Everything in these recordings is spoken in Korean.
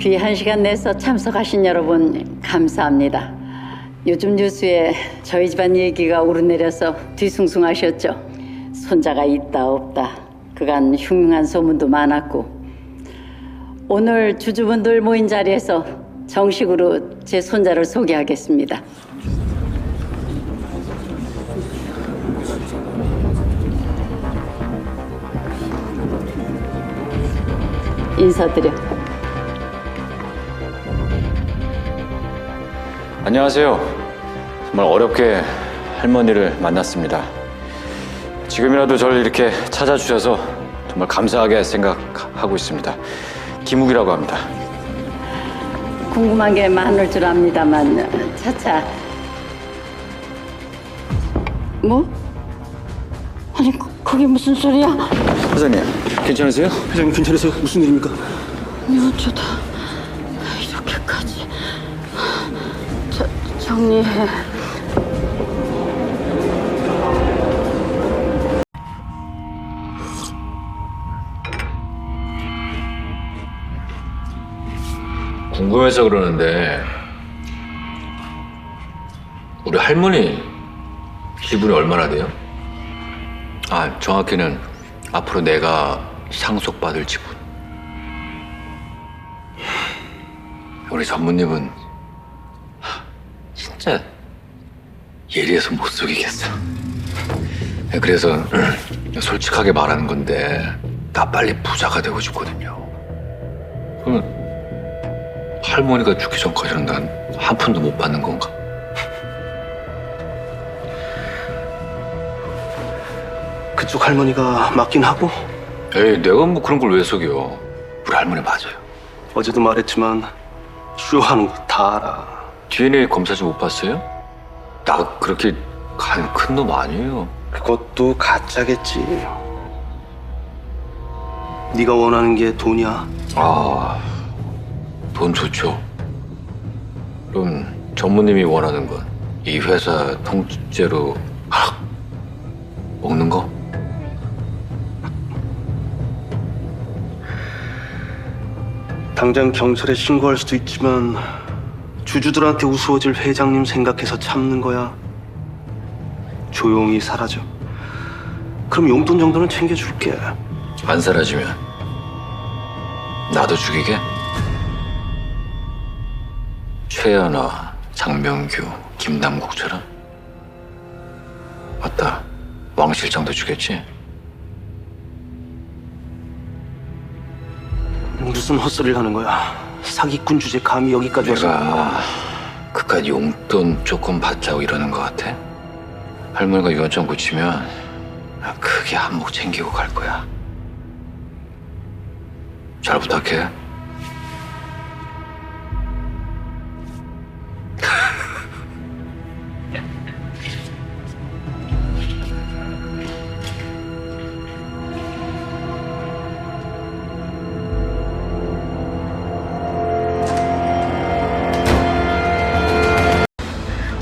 귀한 시간 내서 참석하신 여러분 감사합니다. 요즘 뉴스에 저희 집안 얘기가 오르내려서 뒤숭숭하셨죠. 손자가 있다 없다 그간 흉흉한 소문도 많았고 오늘 주주분들 모인 자리에서 정식으로 제 손자를 소개하겠습니다. 인사드려. 안녕하세요. 정말 어렵게 할머니를 만났습니다. 지금이라도 저를 이렇게 찾아주셔서 정말 감사하게 생각하고 있습니다. 김욱이라고 합니다. 궁금한 게 많을 줄 압니다만 차차 뭐? 아니 거, 거기 무슨 소리야? 사장님, 괜찮으세요? 회장님 괜찮으세요? 무슨 일입니까? 아니 어쩌다 정리해 궁금해서 그러는데 우리 할머니 지분이 얼마나 돼요? 아, 정확히는 앞으로 내가 상속받을 지분. 우리 전무님은 하, 진짜 예리해서 못 속이겠어. 그래서 솔직하게 말하는 건데 나 빨리 부자가 되고 싶거든요. 그러면 할머니가 죽기 전까지는 난 한 푼도 못 받는 건가? 그쪽 할머니가 맞긴 하고 에이, 내가 뭐 그런 걸 왜 속여? 우리 할머니 맞아요. 어제도 말했지만 쇼하는 거 다 알아. DNA 검사지 못 봤어요? 나 그렇게 간 큰 놈 아니에요. 그것도 가짜겠지. 네가 원하는 게 돈이야. 아, 돈 좋죠. 그럼 전무님이 원하는 건 이 회사 통째로 하, 먹는 거? 당장 경찰에 신고할 수도 있지만 주주들한테 우스워질 회장님 생각해서 참는 거야. 조용히 사라져. 그럼 용돈 정도는 챙겨줄게. 안 사라지면 나도 죽이게? 최연아, 장명규, 김남국처럼? 맞다. 왕 실장도 죽였지? 무슨 헛소리를 하는 거야. 사기꾼 주제 감히 여기까지 와서. 내가 그깟 용돈 조금 받자고 이러는 것 같아? 할머니가 유언장 고치면 나 크게 한몫 챙기고 갈 거야. 잘 부탁해.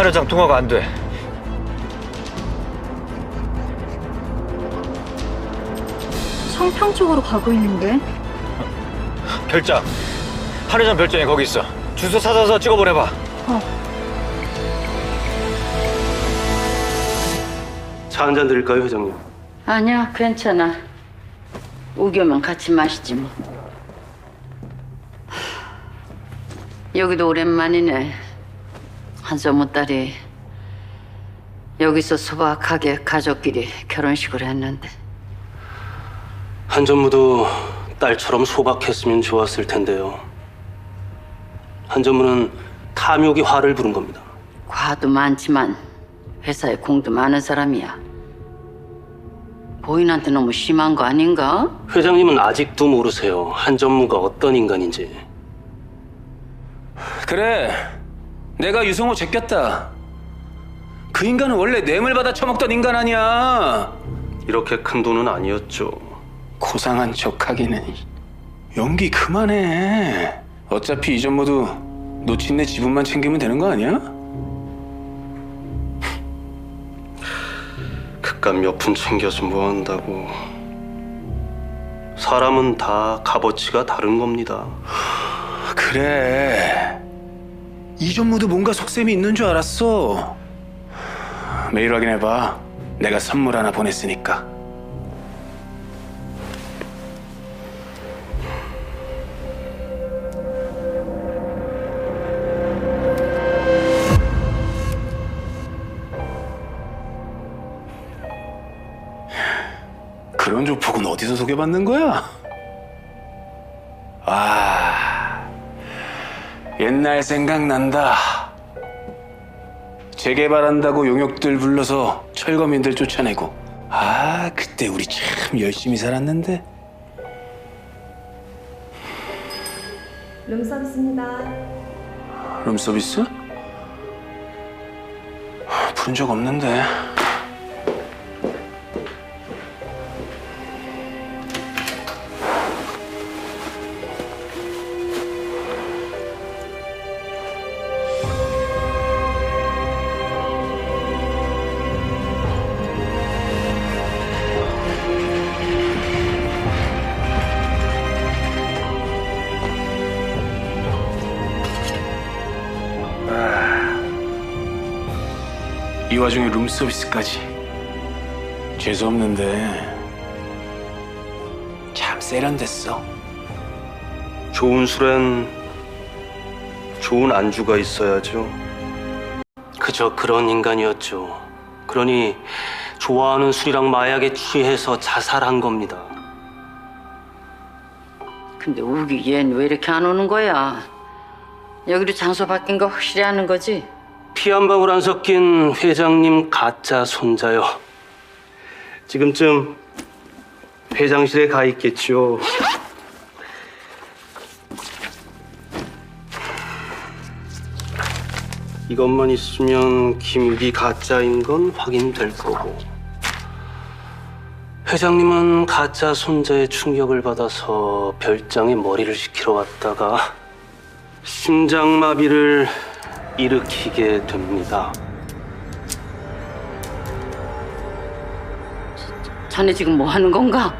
하루장 통화가 안 돼. 성평 쪽으로 가고 있는데 별장. 하루장 별장이 거기 있어. 주소 찾아서 찍어보내봐. 차한 잔 드릴까요, 회장님? 아니야 괜찮아 우겨면 같이 마시지 뭐 여기도 오랜만이네 한소무 딸이 여기서 소박하게 가족끼리 결혼식을 했는데 한전무도 딸처럼 소박했으면 좋았을 텐데요. 한전무는 탐욕이 화를 부른 겁니다. 과도 많지만 회사에 공도 많은 사람이야 보인한테 너무 심한 거 아닌가? 회장님은 아직도 모르세요. 한전무가 어떤 인간인지. 그래 내가 유성호 제꼈다 그 인간은 원래 뇌물 받아 처먹던 인간 아니야 이렇게 큰 돈은 아니었죠. 고상한 척하기는 연기 그만해 어차피 이전 모두 놓친 내 지분만 챙기면 되는 거 아니야? 그깟 몇 푼 챙겨서 뭐 한다고. 사람은 다 값어치가 다른 겁니다. 그래. 이 전무도 뭔가 속셈이 있는 줄 알았어. 메일 확인해봐. 내가 선물 하나 보냈으니까. 그런 조폭은 어디서 소개받는 거야? 옛날 생각난다. 재개발한다고 용역들 불러서 철거민들 쫓아내고. 아, 그때 우리 참 열심히 살았는데. 룸 서비스입니다. 룸서비스? 아, 부른 적 없는데. 이 와중에 룸서비스까지. 죄송없는데 참 세련됐어. 좋은 술엔 좋은 안주가 있어야죠. 그저 그런 인간이었죠. 그러니 좋아하는 술이랑 마약에 취해서 자살한 겁니다. 근데 우기 얜왜 이렇게 안 오는 거야? 여기로 장소 바뀐 거 확실히 아는 거지? 피 한 방울 안 섞인 회장님 가짜 손자요. 지금쯤 회장실에 가 있겠죠. 이것만 있으면 김육이 가짜인 건 확인될 거고. 회장님은 가짜 손자의 충격을 받아서 별장에 머리를 식히러 왔다가 심장마비를 일으키게 됩니다. 자네 지금 뭐 하는 건가?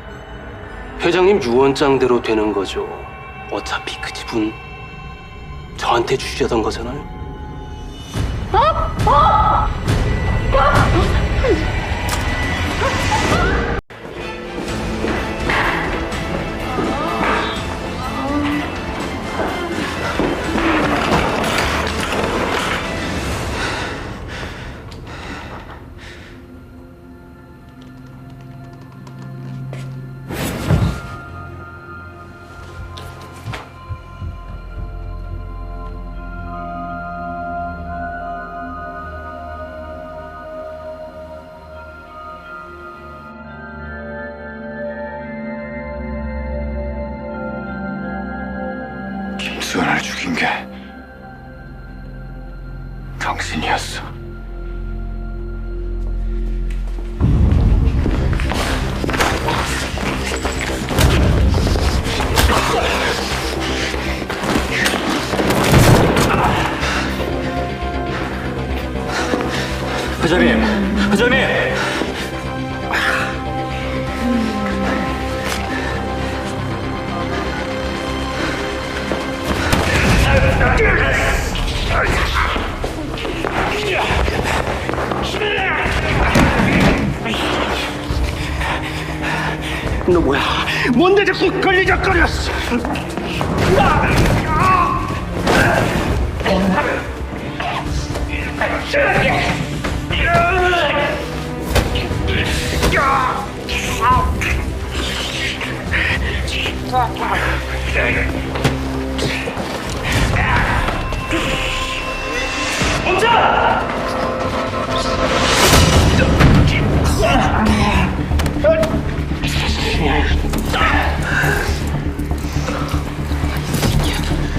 회장님 유언장대로 되는 거죠. 어차피 그 집은 저한테 주시려던 거잖아요. 김 수현을 죽인 게 당신이었어. 회장님, 회장님. 너 뭐야? 뭔데 자꾸 걸리적거렸어?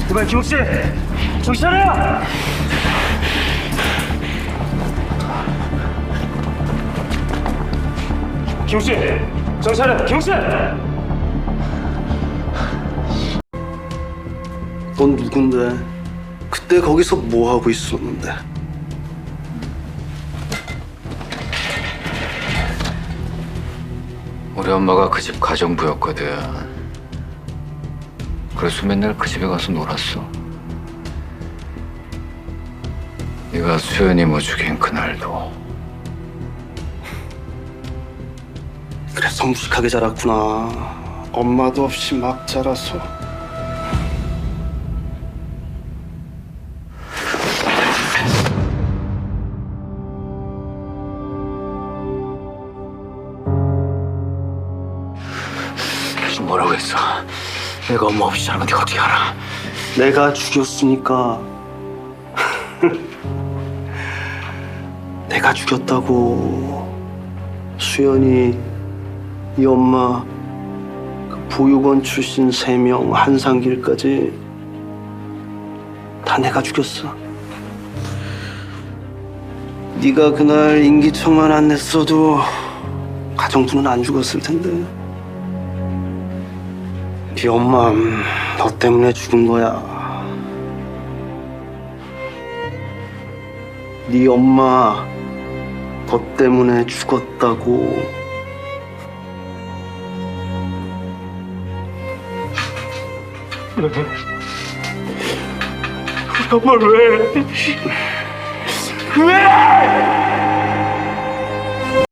그만 김옥씨 정신 차려! 김옥씨 정신 차려 김옥씨! 넌 누군데? 그때 거기서 뭐 하고 있었는데? 우리 엄마가 그 집 가정부였거든. 그래서 맨날 그 집에 가서 놀았어. 네가 수연이 뭐 죽인 그날도 그래서 무식하게 자랐구나. 엄마도 없이 막 자라서. 뭐라고 했어? 내가 엄마 없이 자는 건 네가 어떻게 알아? 내가 죽였으니까. 내가 죽였다고. 수연이, 이 엄마, 그 보육원 출신 세 명 한상길까지 다 내가 죽였어. 네가 그날 인기척만 안 냈어도 가정부는 안 죽었을 텐데. 네 엄마 음, 너 때문에 죽은 거야. 네 엄마 너 때문에 죽었다고. 우리 엄마 왜? 왜?